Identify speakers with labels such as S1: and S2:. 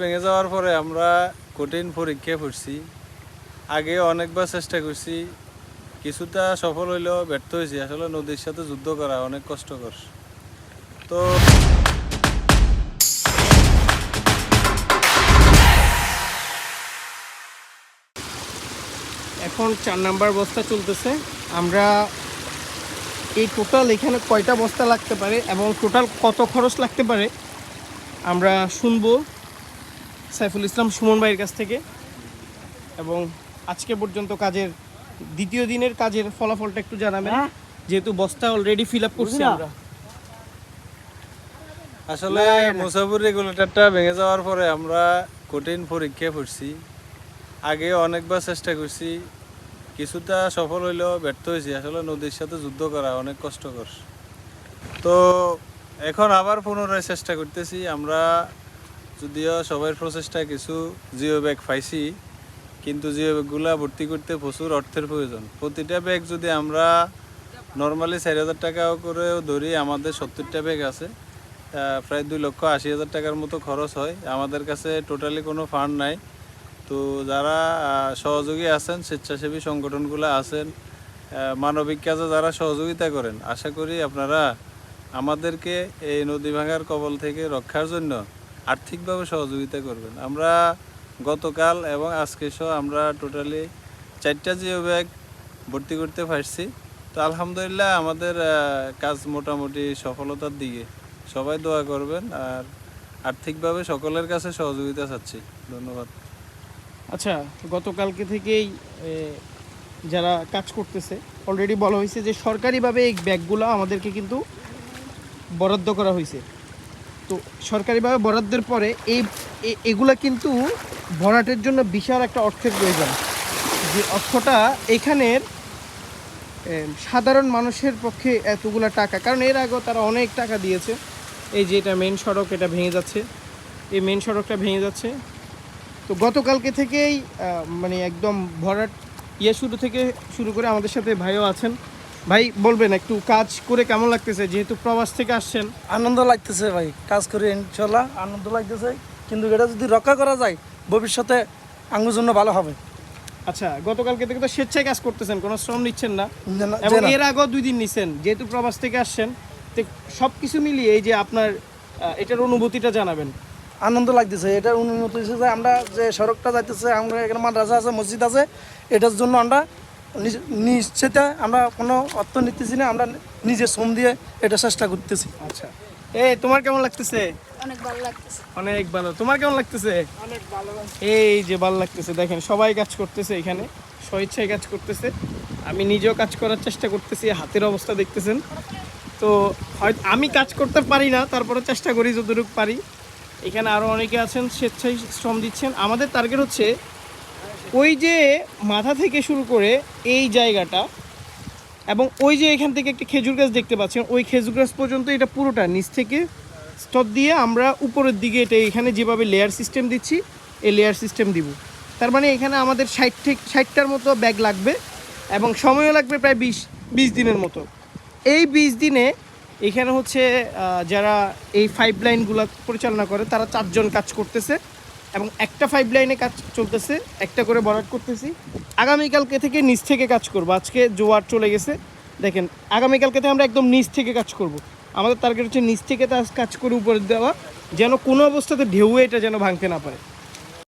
S1: ভেঙে যাওয়ার পরে আমরা কঠিন পরীক্ষা পড়ছি। আগে অনেকবার চেষ্টা করছি, কিছুটা সফল হইলেও ব্যর্থ হয়েছি। আসলে নদীর সাথে যুদ্ধ করা অনেক কষ্টকর। তো
S2: এখন চার নাম্বার বস্তা চলতেছে। আমরা এই টোটাল এখানে কয়টা বস্তা লাগতে পারে এবং টোটাল কত খরচ লাগতে পারে আমরা শুনব। সাইফুল ইসলাম সুমন ভাইয়ের কাছ থেকে। এবং আজকে পর্যন্ত কাজের দ্বিতীয় দিনের কাজের ফলাফলটা একটু জানাবেন। যেহেতু বস্তা অলরেডি ফিল আপ করছি আমরা।
S1: আসলে মুসাফুর রেগুলেটরটা ভেঙে যাওয়ার পরে আমরা কঠিন পরীক্ষা পড়ছি। আগে অনেকবার চেষ্টা করছি কিছুটা সফল হইলেও ব্যর্থ হয়েছি। আসলে নদীর সাথে যুদ্ধ করা অনেক কষ্টকর। তো এখন আবার পুনরায় চেষ্টা করতেছি। আমরা যদিও সবার প্রচেষ্টায় কিছু জিও ব্যাগ পাইছি, কিন্তু জিও ব্যাগগুলা ভর্তি করতে প্রচুর অর্থের প্রয়োজন। প্রতিটা ব্যাগ যদি আমরা নর্মালি চার হাজার টাকাও করেও ধরি, আমাদের সত্তরটা ব্যাগ আছে প্রায় দুই লক্ষ আশি হাজার টাকার মতো খরচ হয়। আমাদের কাছে টোটালি কোনো ফান্ড নাই। তো যারা সহযোগী আছেন, স্বেচ্ছাসেবী সংগঠনগুলো আছেন মানবিক কাজে যারা সহযোগিতা করেন, আশা করি আপনারা আমাদেরকে এই নদী ভাঙার কবল থেকে রক্ষার জন্য আর্থিকভাবে সহযোগিতা করবেন। আমরা গতকাল এবং আজকে সহ আমরা টোটালি চারটা জিও ব্যাগ ভর্তি করতে পারছি। তো আলহামদুলিল্লাহ আমাদের কাজ মোটামুটি সফলতার দিকে। সবাই দোয়া করবেন আর আর্থিকভাবে সকলের কাছে সহযোগিতা চাচ্ছি। ধন্যবাদ।
S2: আচ্ছা গতকালকে থেকেই যারা কাজ করতেছে অলরেডি বলা হয়েছে যে সরকারিভাবে এই ব্যাগগুলো আমাদেরকে কিন্তু বরাদ্দ করা হয়েছে। তো সরকারিভাবে বরাদ্দের পরে এই এগুলা কিন্তু ভরাটের জন্য বিশাল একটা অর্থের প্রয়োজন। যে অর্থটা এখানের সাধারণ মানুষের পক্ষে এতগুলা টাকা, কারণ এর আগেও তারা অনেক টাকা দিয়েছে। এই যে এটা মেন সড়ক, এটা ভেঙে যাচ্ছে। এই মেন সড়কটা ভেঙে যাচ্ছে। তো গতকালকে থেকেই মানে একদম ভরাট ইয়ে শুরু থেকে শুরু করে আমাদের সাথে ভাইও আছেন। ভাই বলবেন একটু কাজ করে কেমন লাগতেছে? যেহেতু প্রবাস থেকে আসছেন।
S3: আনন্দ লাগতেছে ভাই কাজ করে ইনশাল্লাহ আনন্দ লাগতেছে। কিন্তু এটা যদি রক্ষা করা যায় ভবিষ্যতে আঙ্গুর জন্য ভালো হবে।
S2: আচ্ছা গতকালকে থেকে তো স্বেচ্ছায় কাজ করতেছেন কোনো শ্রম নিচ্ছেন না। এবং এর আগেও দুই দিন নিছেন যেহেতু প্রবাস থেকে আসছেন। সব কিছু মিলিয়ে এই যে আপনার এটার অনুভূতিটা জানাবেন।
S3: আনন্দ লাগতেছে এটার হয়েছে যে আমরা যে সড়কটা যাইতেছে আমরা এখানে মাদ্রাসা আছে মসজিদ আছে এটার জন্য আমরা নিশ্চিতে আমরা কোনো অর্থ নিতেছি না আমরা নিজে শ্রম দিয়ে এটা চেষ্টা করতেছি।
S2: আচ্ছা। এ তোমার কেমন লাগতেছে?
S4: অনেক ভালো লাগতেছে।
S2: অনেক ভালো। তোমার কেমন লাগতেছে?
S4: অনেক ভালো।
S2: এই যে ভালো লাগতেছে দেখেন সবাই কাজ করতেছে এখানে স্বেচ্ছায় কাজ করতেছে। আমি নিজেও কাজ করার চেষ্টা করতেছি হাতের অবস্থা দেখতেছেন। তো হয়তো আমি কাজ করতে পারি না তারপরে চেষ্টা করি যতটুকু পারি। এখানে আরও অনেকে আছেন স্বেচ্ছায় শ্রম দিচ্ছেন। আমাদের টার্গেট হচ্ছে ওই যে মাথা থেকে শুরু করে এই জায়গাটা এবং ওই যে এখান থেকে একটা খেজুর গাছ দেখতে পাচ্ছেন, ওই খেজুর গাছ পর্যন্ত এটা পুরোটা নিচ থেকে স্তর দিয়ে আমরা উপরের দিকে এটা এখানে যেভাবে লেয়ার সিস্টেম দিচ্ছি, এই লেয়ার সিস্টেম দিব। তার মানে এখানে আমাদের ষাট থেকে ষাটটার মতো ব্যাগ লাগবে এবং সময়ও লাগবে প্রায় বিশ বিশ দিনের মতো। এই বিশ দিনে এখানে হচ্ছে যারা এই পাইপ লাইনগুলো পরিচালনা করে, তারা চারজন কাজ করতেছে। এবং একটা ফাইভ লাইনে কাজ চলতেছে, একটা করে বরাদ করতেছি। আগামীকালকে থেকে নিচ থেকে কাজ করব। আজকে জোয়ার চলে গেছে। দেখেন, আগামীকালকে থেকে আমরা একদম নিচ থেকে কাজ করব। আমাদের টার্গেট হচ্ছে নিচ থেকে কাজ করে উপরে দেওয়া, যেন কোনো অবস্থাতে ঢেউয়ে এটা যেন ভাঙতে না পারে।